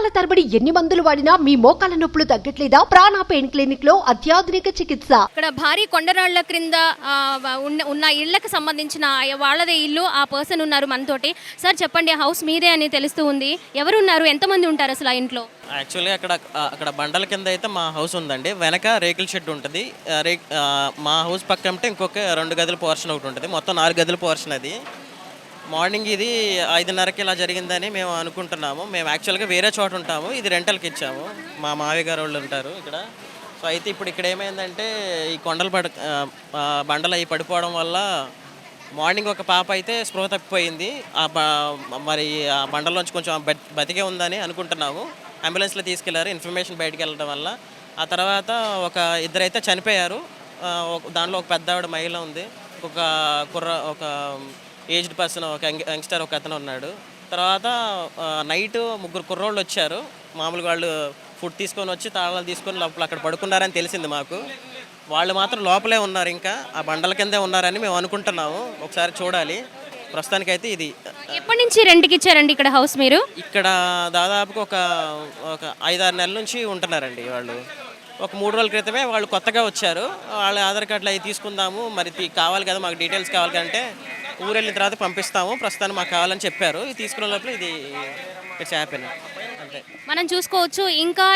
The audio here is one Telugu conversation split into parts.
నెలల తరబడి ఎన్ని మందులు వాడినా మీ మోకాల నొప్పులు తగ్గట్లేదా? ప్రాణ పెయిన్ క్లినిక్లో అత్యాధునిక చికిత్స. ఇక్కడ భారీ కొండరాళ్ళ క్రింద ఉన్న ఉన్న ఇళ్ళకు సంబంధించిన వాళ్ళదే ఇల్లు ఆ పర్సన్ ఉన్నారు మనతోటి. సార్ చెప్పండి హౌస్ మీదే అని తెలుస్తూ ఉంది. ఎవరు ఉన్నారు ఎంతమంది ఉంటారు అసలు ఆ ఇంట్లో? యాక్చువల్గా అక్కడ అక్కడ బండల కింద అయితే మా హౌస్ ఉందండి. వెనక రేకుల షెడ్ ఉంటుంది. మా హౌస్ పక్క అంటే ఇంకొక రెండు గదుల పోర్షన్ ఒకటి ఉంటుంది. మొత్తం నాలుగు గదుల పోర్షన్ అది. మార్నింగ్ ఇది ఐదున్నరకి ఇలా జరిగిందని మేము అనుకుంటున్నాము. మేము యాక్చువల్గా వేరే చోట ఉంటాము. ఇది రెంటల్కి ఇచ్చాము. మా మావి గారు వాళ్ళు ఉంటారు ఇక్కడ. సో అయితే ఇప్పుడు ఇక్కడ ఏమైందంటే ఈ కొండలు పడ బండలు అవి పడిపోవడం వల్ల మార్నింగ్ ఒక పాప అయితే స్పృహ తప్పిపోయింది. ఆ మరి ఆ బండలోంచి కొంచెం బతికే ఉందని అనుకుంటున్నాము. అంబులెన్స్లో తీసుకెళ్ళారు. ఇన్ఫర్మేషన్ బయటకు వెళ్ళడం వల్ల. ఆ తర్వాత ఒక ఇద్దరైతే చనిపోయారు. దాంట్లో ఒక పెద్ద ఆవిడ మహిళ ఉంది. ఒక కుర్ర ఒక ఏజ్డ్ పర్సన్ ఒక యంగ్ యంగ్స్టర్ ఒక అతను ఉన్నాడు. తర్వాత నైట్ ముగ్గురు కుర్రోళ్ళు వచ్చారు. మామూలుగా వాళ్ళు ఫుడ్ తీసుకొని వచ్చి తాళాలు తీసుకొని లోపల అక్కడ పడుకున్నారని తెలిసింది మాకు. వాళ్ళు మాత్రం లోపలే ఉన్నారు ఇంకా. ఆ బండల కిందే ఉన్నారని మేము అనుకుంటున్నాము. ఒకసారి చూడాలి. ప్రస్తుతానికైతే ఇది. ఎప్పటి నుంచి రెంట్కి ఇచ్చారండి ఇక్కడ హౌస్ మీరు? ఇక్కడ దాదాపుగా ఒక ఒక ఐదారు నెలల నుంచి ఉంటున్నారండి వాళ్ళు. ఒక మూడు రోజుల క్రితమే వాళ్ళు కొత్తగా వచ్చారు. వాళ్ళ ఆధార్ కార్డులు అవి తీసుకుందాము. మరి కావాలి కదా మాకు డీటెయిల్స్ కావాలి కంటే ఊరు వెళ్ళిన తర్వాత పంపిస్తాము. ప్రస్తుతానికి మాకు కావాలని చెప్పారు. ఇది తీసుకునే లోపల ఇది ఇట్స్ హ్యాపీన్. అంతే. మనం చూసుకోవచ్చు. ఇంకా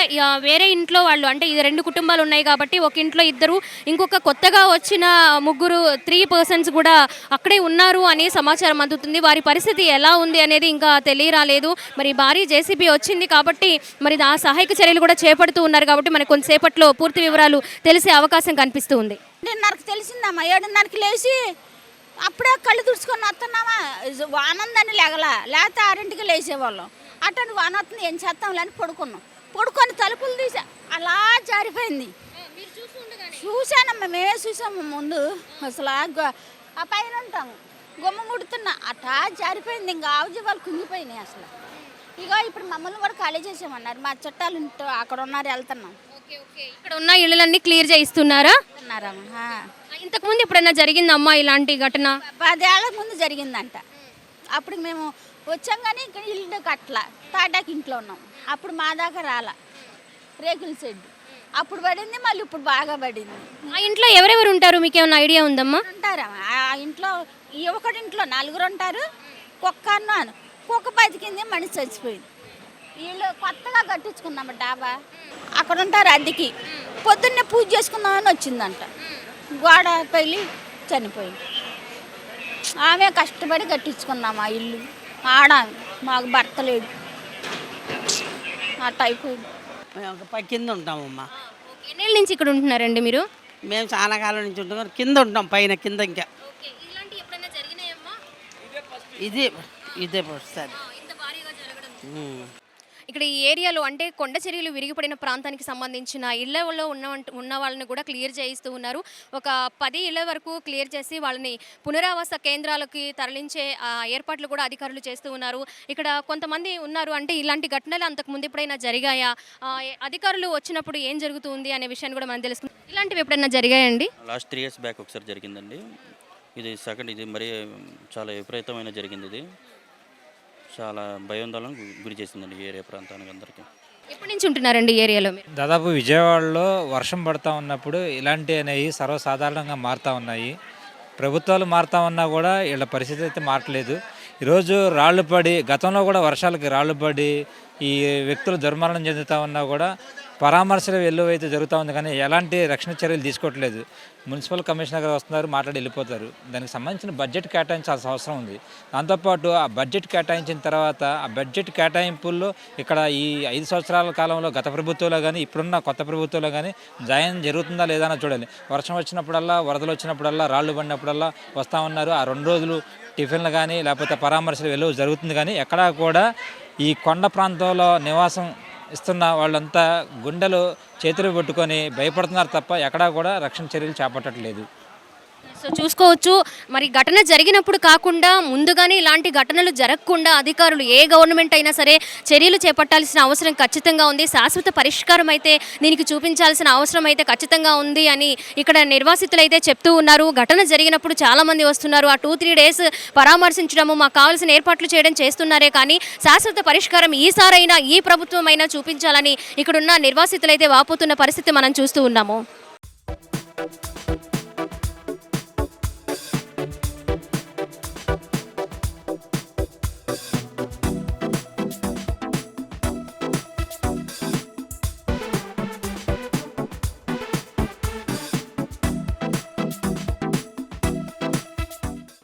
వేరే ఇంట్లో వాళ్ళు అంటే ఇది రెండు కుటుంబాలు ఉన్నాయి కాబట్టి ఒక ఇంట్లో ఇద్దరు ఇంకొక కొత్తగా వచ్చిన ముగ్గురు త్రీ పర్సన్స్ కూడా అక్కడే ఉన్నారు అనే సమాచారం అందుతుంది. వారి పరిస్థితి ఎలా ఉంది అనేది ఇంకా తెలియరాలేదు. మరి భారీ జేసీబీ వచ్చింది కాబట్టి మరి ఆ సహాయక చర్యలు కూడా చేపడుతూ ఉన్నారు కాబట్టి మనకు కొంతసేపట్లో పూర్తి వివరాలు తెలిసే అవకాశం కనిపిస్తూ ఉంది. ఏడున్నరకు తెలిసిందమ్మా. ఏడున్నరకి లేచి అప్పుడే కళ్ళు తుడుచుకొని వస్తున్నామా వానందని లేగల. లేకపోతే ఆరింటికి లేచేవాళ్ళం. అటని వాన వస్తుంది ఏం చేస్తాంలే అని పడుకున్నాం. పడుకొని తలుపులు తీసా. అలా జారిపోయింది. చూశానమ్మా మేమే చూసాము ముందు. అసలు ఆ పైన ఉంటాము. గుమ్మ ముడుతున్నా. అటా జారిపోయింది. ఇంకా ఆవుజీ వాళ్ళు కుంగిపోయినాయి అసలు. ఇక ఇప్పుడు మమ్మల్ని కూడా ఖాళీ చేసామన్నారు మా చుట్టాలు అక్కడ ఉన్నారు వెళ్తున్నాం. ఇక్కడ ఉన్న ఇళ్ళలన్నీ క్లియర్ చేయిస్తున్నారా? అన్నారమ్మా ఇంతకుముందు ఎప్పుడైనా జరిగిందమ్మా ఇలాంటి ఘటన? పదేళ్ళ ముందు జరిగిందంట. అప్పుడు మేము వచ్చాం కానీ ఇక్కడ ఇల్లు కట్టల. తాటాకి ఇంట్లో ఉన్నాం. అప్పుడు మా దాకా రాల. రేకుల షెడ్. అప్పుడు పడింది మళ్ళీ ఇప్పుడు బాగా పడింది. ఆ ఇంట్లో ఎవరెవరు ఉంటారు? మీకు ఏమైనా ఐడియా ఉందమ్మా? ఉంటారా? ఆ ఇంట్లో ఈ ఒకటి ఇంట్లో నలుగురు ఉంటారు. కుక్క అన్నాను కుక్క బతికింది మనిషి చచ్చిపోయింది. వీళ్ళు కొత్తగా కట్టించుకున్నాము డాబా. అక్కడ ఉంటారు అద్దెకి. పొద్దున్నే పూజ చేసుకుందామని వచ్చిందంట. గోడ పెళ్ళి చనిపోయింది. ఆమె కష్టపడి కట్టించుకున్నాము ఆ ఇల్లు. ఆడ మాకు భర్త లేడు. ఆ పై కింద ఉంటామమ్మా. ఎన్నేళ్ళ నుంచి ఇక్కడ ఉంటున్నారండి మీరు? మేము చాలా కాలం నుంచి ఉంటాం కింద ఉంటాం పైన కింద ఇంకా. ఇది ఇదే వస్తుంది ఇక్కడ ఈ ఏరియాలో అంటే కొండ చర్యలు విరిగిపడిన ప్రాంతానికి సంబంధించిన ఇళ్ళలో ఉన్న ఉన్న వాళ్ళని కూడా క్లియర్ చేయిస్తూ ఉన్నారు. ఒక పది ఇళ్ళ వరకు క్లియర్ చేసి వాళ్ళని పునరావాస కేంద్రాలకి తరలించే ఏర్పాట్లు కూడా అధికారులు చేస్తూ ఉన్నారు. ఇక్కడ కొంతమంది ఉన్నారు అంటే ఇలాంటి ఘటనలు అంతకు ముందు ఎప్పుడైనా జరిగాయా? అధికారులు వచ్చినప్పుడు ఏం జరుగుతుంది అనే విషయాన్ని కూడా మనం తెలుసుకుందాం. ఇలాంటివి ఎప్పుడైనా జరిగాయండి? లాస్ట్ త్రీ ఇయర్స్ బ్యాక్ ఒకసారి జరిగిందండి. ఇది సెకండ్ ఇది మరీ చాలా విపరీతమైన జరిగింది ఇది. చాలా భయోందోళన గురి చేసిందండి ఈ ఏరియా ప్రాంతానికి అందరికీ. ఎప్పటి నుంచి ఉంటున్నారండి ఏరియాలో దాదాపు విజయవాడలో వర్షం పడతా ఉన్నప్పుడు ఇలాంటివి అనేవి సర్వసాధారణంగా మారుతూ ఉన్నాయి. ప్రభుత్వాలు మారుతా ఉన్నా కూడా వీళ్ళ పరిస్థితి అయితే మారట్లేదు. ఈరోజు రాళ్ళు పడి గతంలో కూడా వర్షాలకి రాళ్ళు పడి ఈ వ్యక్తులు దుర్మరణం చెందుతూ ఉన్నా కూడా పరామర్శలు వెళ్ళు అయితే జరుగుతూ ఉంది కానీ ఎలాంటి రక్షణ చర్యలు తీసుకోవట్లేదు. మున్సిపల్ కమిషనర్ గారు వస్తున్నారు మాట్లాడి వెళ్ళిపోతారు. దానికి సంబంధించిన బడ్జెట్ కేటాయించాల్సిన అవసరం ఉంది. దాంతోపాటు ఆ బడ్జెట్ కేటాయించిన తర్వాత ఆ బడ్జెట్ కేటాయింపుల్లో ఇక్కడ ఈ ఐదు సంవత్సరాల కాలంలో గత ప్రభుత్వంలో కానీ ఇప్పుడున్న కొత్త ప్రభుత్వంలో కానీ జాయిన్ జరుగుతుందా లేదా చూడాలి. వర్షం వచ్చినప్పుడల్లా వరదలు వచ్చినప్పుడల్లా రాళ్ళు పడినప్పుడల్లా వస్తూ ఉన్నారు. ఆ రెండు రోజులు టిఫిన్లు కానీ లేకపోతే పరామర్శలు వెళ్ళవు జరుగుతుంది కానీ ఎక్కడా కూడా ఈ కొండ ప్రాంతంలో నివాసం ఇస్తున్న వాళ్ళంతా గుండెలు చేతులు పెట్టుకొని భయపడుతున్నారు తప్ప ఎక్కడా కూడా రక్షణ చర్యలు చేపట్టట్లేదు. సో చూసుకోవచ్చు. మరి ఘటన జరిగినప్పుడు కాకుండా ముందుగానే ఇలాంటి ఘటనలు జరగకుండా అధికారులు ఏ గవర్నమెంట్ అయినా సరే చర్యలు చేపట్టాల్సిన అవసరం ఖచ్చితంగా ఉంది. శాశ్వత పరిష్కారం అయితే దీనికి చూపించాల్సిన అవసరం అయితే ఖచ్చితంగా ఉంది అని ఇక్కడ నిర్వాసితులు అయితే చెప్తూ ఉన్నారు. ఘటన జరిగినప్పుడు చాలామంది వస్తున్నారు. ఆ టూ త్రీ డేస్ పరామర్శించడము మాకు కావాల్సిన ఏర్పాట్లు చేయడం చేస్తున్నారే కానీ శాశ్వత పరిష్కారం ఈసారైనా ఈ ప్రభుత్వం అయినా చూపించాలని ఇక్కడున్న నిర్వాసితులైతే వాపోతున్న పరిస్థితి మనం చూస్తూ ఉన్నాము.